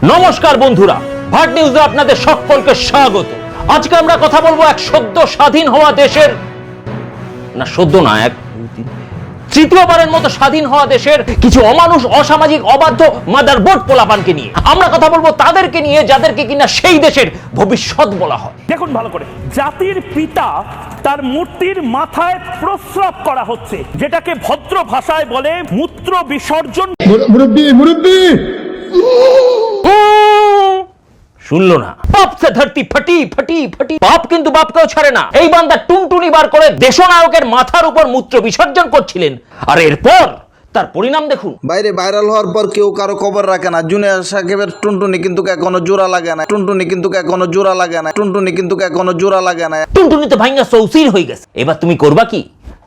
নমস্কার বন্ধুরা ভাট নিউজে আপনাদের সকলকে স্বাগত। আজকে আমরা কথা বলব এক সদ্য স্বাধীন হওয়া দেশের না সদ্য না এক তৃতীয়বারের মতো স্বাধীন হওয়া দেশের কিছু অমানুষ অসামাজিক অবাধ্য মাদার বোর্ড পোলাপানকে নিয়ে। আমরা কথা বলব তাদেরকে নিয়ে যাদেরকে কিনা সেই দেশের ভবিষ্যৎ বলা হয়। দেখুন ভালো করে জাতির পিতা তার মূর্তির মাথায় প্রস্রাব করা হচ্ছে যেটাকে ভদ্র ভাষায় বলে মূত্র বিসর্জন। মুরব্বী মুরব্বী! শুনলো না। পাপ সে ধরতি ফটি ফটি ফটি। পাপ কিন্তু বাপকেও ছাড়ে না। এই বান্দা টুনটুনি বার করে দেশনায়কের মাথার উপর মূত্র বিসর্জন করছিলেন। আর এরপর তার পরিণাম দেখুন। বাইরে ভাইরাল হওয়ার পর কেউ কারও খবর রাখে না। জুনিয়র সাকিবের টুনটুনি কিন্তু এখনও জোড়া লাগে না। টুনটুনি কিন্তু এখনও জোড়া লাগে না। টুনটুনি কিন্তু এখনও জোড়া লাগে না। টুনটুনি তো ভাঙ্গা সৌসির হয়ে গেছে। এবার তুমি করবা কি?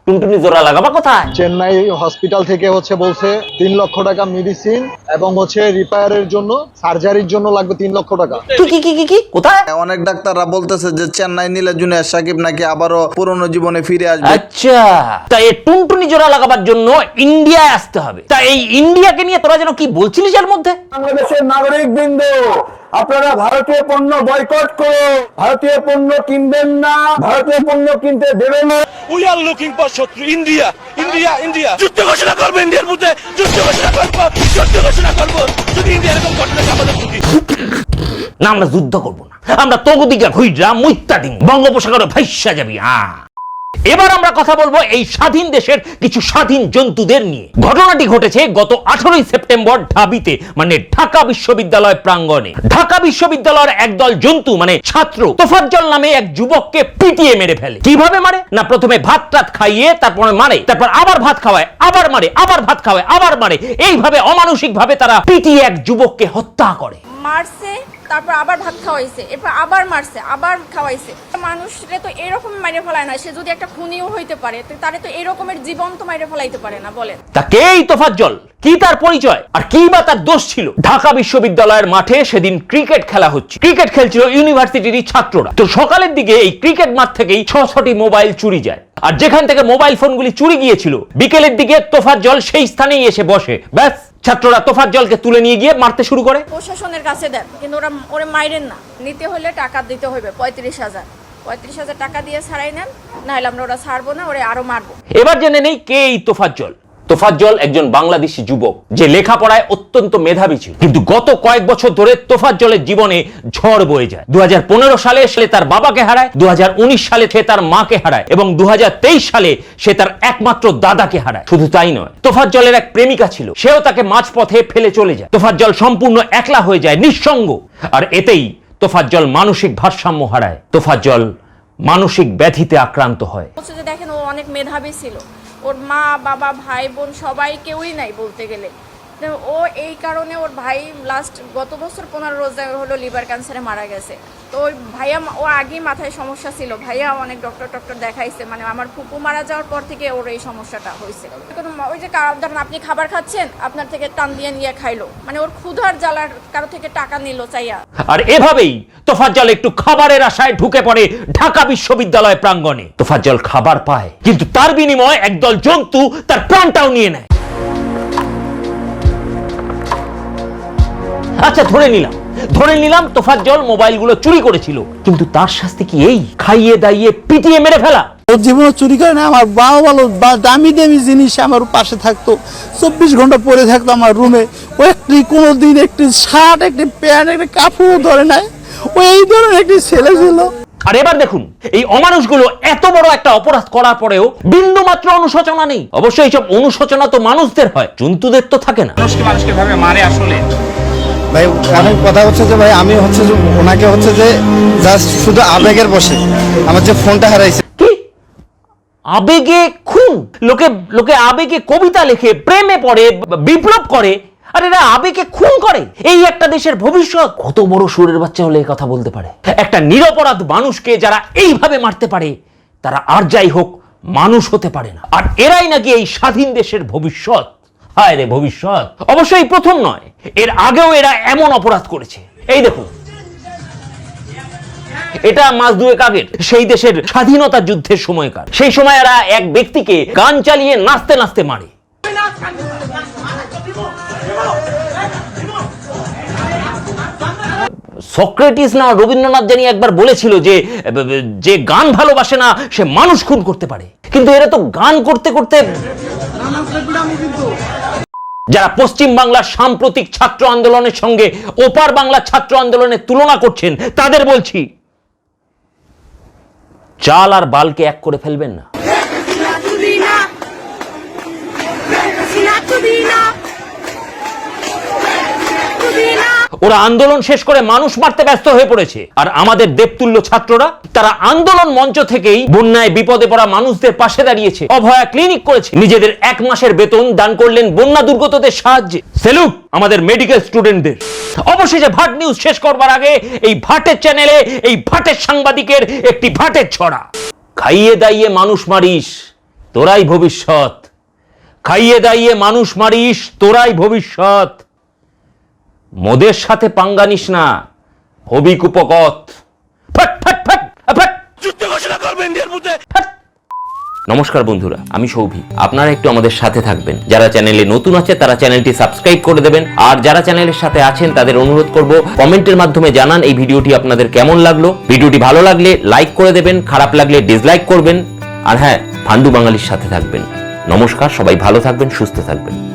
টুনটুনি জোড়া লাগাবা কোথায়? চেন্নাই হসপিটাল থেকে হচ্ছে বলছে তিন লক্ষ টাকা মেডিসিন এবং হচ্ছে রিপেয়ারের জন্য সার্জারির জন্য লাগবে তিন লক্ষ টাকা। কি কি কি কি কি? কোথায়? অনেক ডাক্তাররা বলতেছে যে চেন্নাই নিলে জুনিয়র সাকিব নাকি আবারও পুরনো জীবনে ফিরে আসবে। আচ্ছা। তা এই টুনটুনি জোড়া লাগাবার জন্য ইন্ডিয়ায় আসতে হবে। তা এই ইন্ডিয়াকে নিয়ে তোরা যেন কি বলছিলিস এর মধ্যে? বাংলাদেশের নাগরিক বৃন্দ আপনারা ভারতীয় পণ্য বয়কট করো। ভারতীয় পণ্য কিনবেন না ভারতীয় পণ্য কিনতে দেবেন না। উই আর লুকিং ফর শত্রু ইন্ডিয়া ইন্ডিয়া ইন্ডিয়া যুদ্ধ ঘোষণা করব ইন্ডিয়ার মধ্যে যুদ্ধ ঘোষণা করব যুদ্ধ ঘোষণা করব। যদি ইন্ডিয়া এরকম ঘটনা আমাদের না আমরা যুদ্ধ করব না। আমরা তগদিকা ঘুইরা মুইত্তা দিন বঙ্গোপসাগরে ভাইসা যাবি হ্যাঁ। এবার আমরা কথা বলব এই স্বাধীন দেশের কিছু স্বাধীন জন্তুদের নিয়ে। ঘটনাটি ঘটেছে গত আঠারোই সেপ্টেম্বর ঢাবিতে মানে ঢাকা বিশ্ববিদ্যালয় প্রাঙ্গণে। ঢাকা বিশ্ববিদ্যালয়ের একদল জন্তু মানে ছাত্র, তোফাজ্জল নামে এক যুবককে পিটিয়ে মেরে ফেলে। কীভাবে মারে? না, প্রথমে ভাত টাত খাইয়ে তারপরে মারে, তারপর আবার ভাত খাওয়ায়, আবার মারে, আবার ভাত খাওয়ায়, আবার মারে। এইভাবে অমানসিক ভাবে তারা পিটিয়ে এক যুবককে হত্যা করে। মারছে, তারপর আবার ভাত খাওয়াইছে, এরপর আবার মারছে, আবার খাওয়াইছে। মানুষরে তো এরকম মাইরে ফেলায় না, সে যদি একটা খুনিও হইতে পারে তারে তো এরকমের জীবন তো মাইরে ফেলাইতে পারে না, বলেন। তা কেই তোফাজ্জল? কি তার পরিচয়? আর কি বা তার দোষ ছিল? ঢাকা বিশ্ববিদ্যালয়ের মাঠে সেদিন ক্রিকেট খেলা হচ্ছে। ক্রিকেট খেলছিল ইউনিভার্সিটির ছাত্ররা। তো সকালের দিকে এই ক্রিকেট মাঠ থেকেই ছ ছটি মোবাইল চুরি যায়। আর যেখান থেকে মোবাইল ফোনগুলি চুরি গিয়েছিল, বিকেলের দিকে তোফাজ্জল সেই স্থানেই এসে বসে। ব্যাস ছাত্ররা তোফাজ্জলকে তুলে নিয়ে গিয়ে মারতে শুরু করে। প্রশাসনের কাছে দেন কিন্তু ওরা ওরে মাইরেন না। নিতে হলে টাকা দিতে হবে পঁয়ত্রিশ হাজার। পঁয়ত্রিশ হাজার টাকা দিয়ে ছাড়াই নেন নাহলে আমরা ওরা ছাড়বো না ওরা আরও মারবো। এবার জেনে নেই কে এই তোফাজ্জল। তোফাজ্জল একজন বাংলাদেশি যুবক, যে লেখাপড়ায় অত্যন্ত মেধাবী ছিল। কিন্তু গত কয়েক বছর ধরে তোফাজ্জলের জীবনে ঝড় বয়ে যায়। দু সালে সে তার বাবাকে হারায় দু সালে সে তার মাকে হারায়, এবং দু সালে সে তার একমাত্র দাদাকে হারায়। শুধু তাই নয়, তোফাজ্জলের এক প্রেমিকা ছিল, সেও তাকে মাঝপথে ফেলে চলে যায়। তোফাজ্জল সম্পূর্ণ একলা হয়ে যায়, নিঃসঙ্গ। আর এতেই তোফাজ্জল মানসিক ভারসাম্য হারায়। তোফাজ্জল মানসিক ব্যাধিতে আক্রান্ত হয়। দেখেন, ও অনেক মেধাবী ছিল। ওর মা বাবা ভাই বোন সবাই কেউই নাই বলতে গেলে। ও এই কারণে ওর ভাই লাস্ট গত বছর পনেরো রোজ হলো লিভার ক্যান্সারে মারা গেছে। তো ওই ভাইয়া ও আগেই মাথায় সমস্যা ছিল। ভাইয়া অনেক ডক্টর টক্টর দেখাইছে। মানে আমার ফুপু মারা যাওয়ার পর থেকে ওর এই সমস্যাটা হয়েছে। ওই যে ধরেন আপনি খাবার খাচ্ছেন, আপনার থেকে টান দিয়ে নিয়ে খাইলো। মানে ওর ক্ষুধার জ্বালার কারও থেকে টাকা নিল চাইয়া। আর এভাবেই তোফাজ্জল একটু খাবারের আশায় ঢুকে পড়ে ঢাকা বিশ্ববিদ্যালয় প্রাঙ্গণে। তোফাজ্জল খাবার পায়, কিন্তু তার বিনিময়ে একদল জন্তু তার প্রাণটাও নিয়ে নেয়। আচ্ছা ধরে নিলাম। ধরে নিলাম তোফাজ্জল মোবাইলগুলো চুরি করেছিল। কিন্তু তার শাস্তি কি এই? খাইয়ে দাইয়ে পিটিয়ে মেরে ফেলা। ওর জীবনে চুরি করে না আমার বাবা ভালো বা দামি দামি জিনিস আমার পাশে থাকতো চব্বিশ ঘণ্টা পরে থাকতো আমার রুমে। ও একটি কোনো দিন একটি শার্ট একটি প্যান্ট একটি কাপড় ধরে নাই। ও এই ধরনের একটি ছেলে ছিল। আর এবার দেখুন এই অমানুষগুলো এত বড় একটা অপরাধ করার পরেও বিন্দু মাত্র অনুশোচনা নেই। অবশ্যই এইসব অনুশোচনা তো মানুষদের হয় জন্তুদের তো থাকে না। ভাই, অনেক কথা হচ্ছে যে ভাই, আমি হচ্ছে যে, ওনাকে হচ্ছে যে জাস্ট শুধু আবেগের বসে আমার যে ফোনটা হারাইছে। আবেগে খুন? লোকে লোকে আবেগে কবিতা লেখে, প্রেমে পড়ে, বিপ্লব করে। আর এরা আবেগে খুন করে। এই একটা দেশের ভবিষ্যৎ। কত বড় সুরের বাচ্চা হলে এই কথা বলতে পারে? একটা নিরপরাধ মানুষকে যারা এইভাবে মারতে পারে, তারা আর যাই হোক, মানুষ হতে পারে না। আর এরাই নাকি এই স্বাধীন দেশের ভবিষ্যৎ? হায় রে ভবিষ্যৎ। অবশ্যই প্রথম নয়, এর আগেও এরা এমন অপরাধ করেছে। এই দেখুন, এটা মাস দুয়েক আগের, সেই দেশের স্বাধীনতা যুদ্ধের সময়কার। সেই সময় এরা এক ব্যক্তিকে গান চালিয়ে নাচতে নাচতে মারে। সক্রেটিস না রবীন্দ্রনাথ জানি একবার বলেছিল যে যে গান ভালোবাসে না, সে মানুষ খুন করতে পারে। কিন্তু এরা তো গান করতে করতে যারা পশ্চিম বাংলার সাম্প্রতিক ছাত্র আন্দোলনের সঙ্গে ওপার বাংলা ছাত্র আন্দোলনের তুলনা করছেন, তাদের বলছি, চাল আর বালকে এক করে ফেলবেন না। ওরা আন্দোলন শেষ করে মানুষ মারতে ব্যস্ত হয়ে পড়েছে। আর আমাদের দেবতুল্য ছাত্ররা, তারা আন্দোলন মঞ্চ থেকেই বন্যায় বিপদে পড়া মানুষদের পাশে দাঁড়িয়েছে। অভয়া ক্লিনিক করেছে। নিজেদের এক মাসের বেতন দান করলেন বন্যা দুর্গতদের সাহায্যে। সেলুট আমাদের মেডিকেল স্টুডেন্টদের অবশেষে ভাট নিউজ শেষ করবার আগে এই ভাটের চ্যানেলে এই ভাটের সাংবাদিকের একটি ভাটের ছড়া। খাইয়ে দাইয়ে মানুষ মারিস, তোরাই ভবিষ্যৎ। খাইয়ে দাইয়ে মানুষ মারিস, তোরাই ভবিষ্যৎ। মোদের সাথে পাঙ্গা নিস না। হবি কুপকত নমস্কার বন্ধুরা আমি সৌভিক। আপনারা একটু আমাদের সাথে থাকবেন। যারা চ্যানেলে নতুন আছে তারা চ্যানেলটি সাবস্ক্রাইব করে দেবেন। আর যারা চ্যানেলের সাথে আছেন তাদের অনুরোধ করব কমেন্টের মাধ্যমে জানান এই ভিডিওটি আপনাদের কেমন লাগল। ভিডিওটি ভালো লাগলে লাইক করে দেবেন খারাপ লাগলে ডিসলাইক করবেন। আর হ্যাঁ ফান্ডু বাঙালির সাথে থাকবেন। নমস্কার সবাই ভালো থাকবেন সুস্থ থাকবেন।